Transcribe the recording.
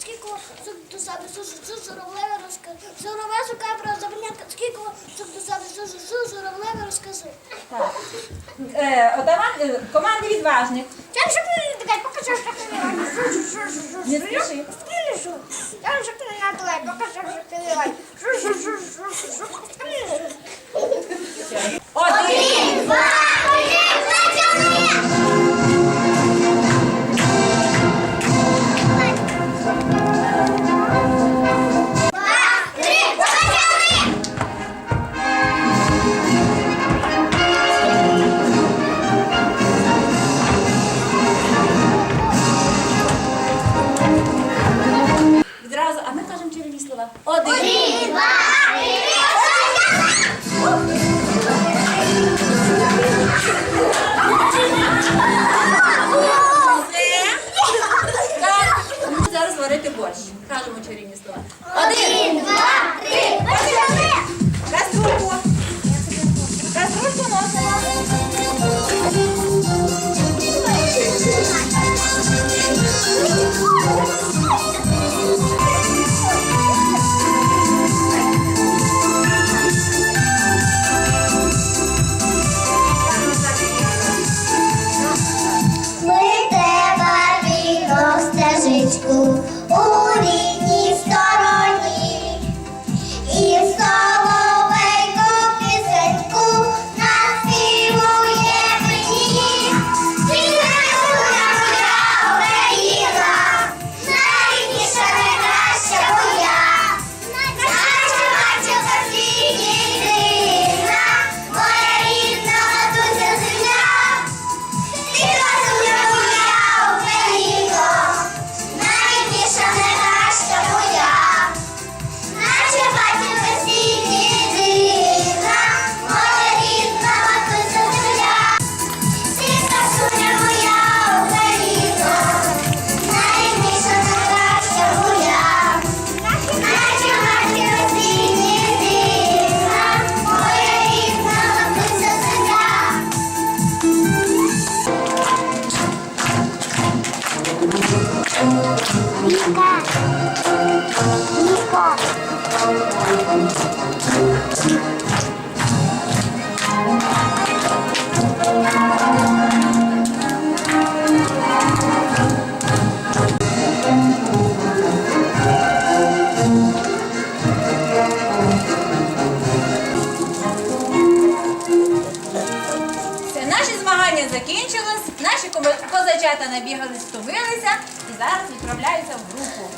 скільки до себе сужу, журавлева розкажи. Журавле шукає про забрянятка, скільки до себе сужу, журавлева розкажи. Так. Е, отава, е, команди відважних. Я вже така, покажу, що ти не Не спіши. Я вже не покажу, що ти не варити борщ. Кажемо чарівні слова. Один, два, три, почали! Малечата набігали, стомилися і зараз відправляються в групу.